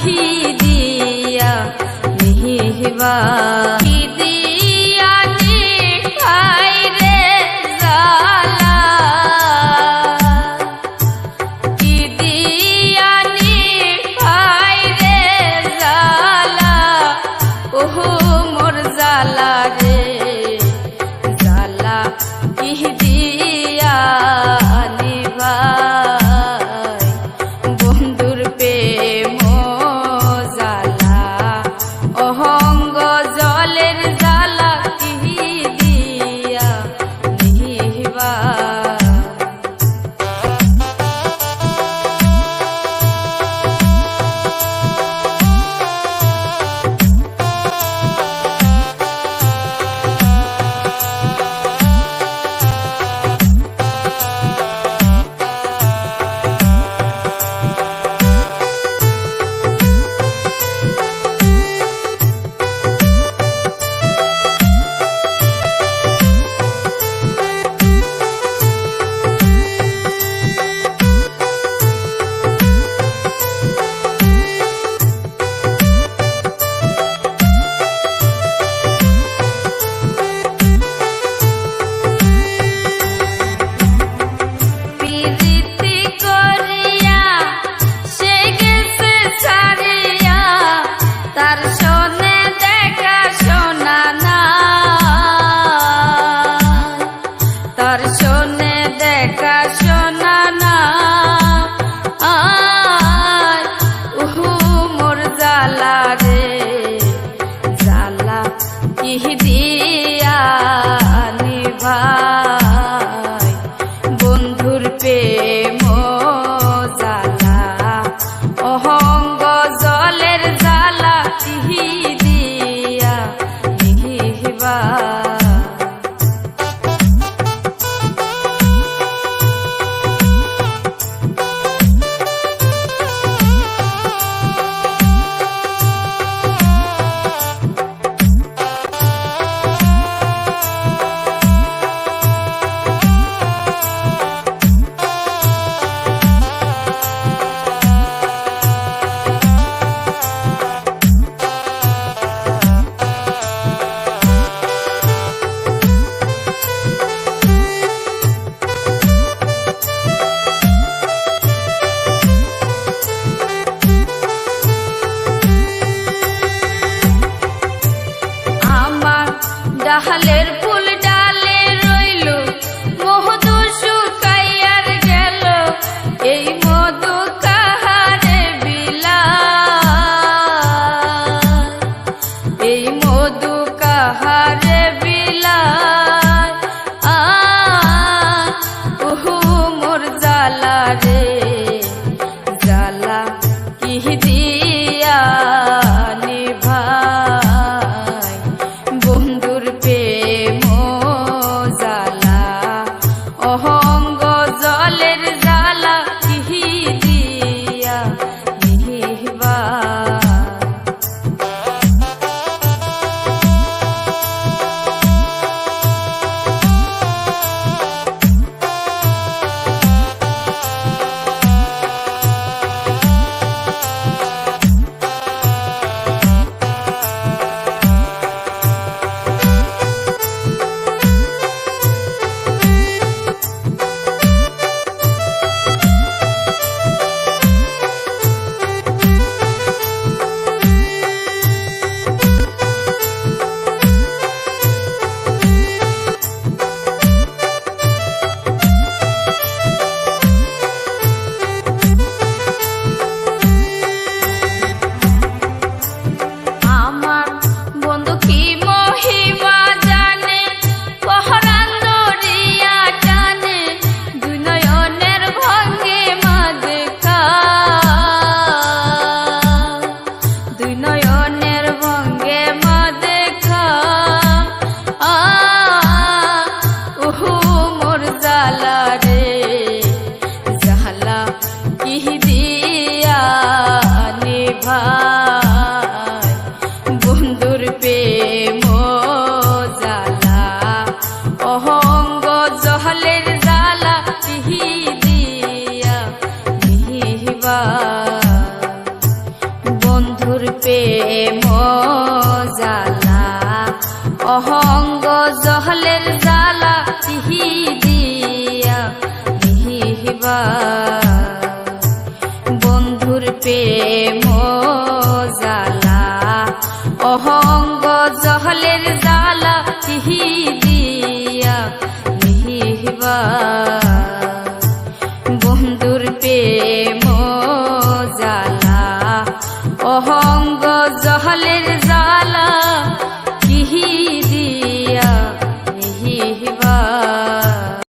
কি দিয়া নিহিবা প্রেম জালা অহঙ্গ জহলের জালা পিহি দিয়া মিহিবা বন্ধুর প্রেম জালা অহঙ্গ জহলের জালা পিহি দিয়া মিহিবা বন্ধুর প্রেম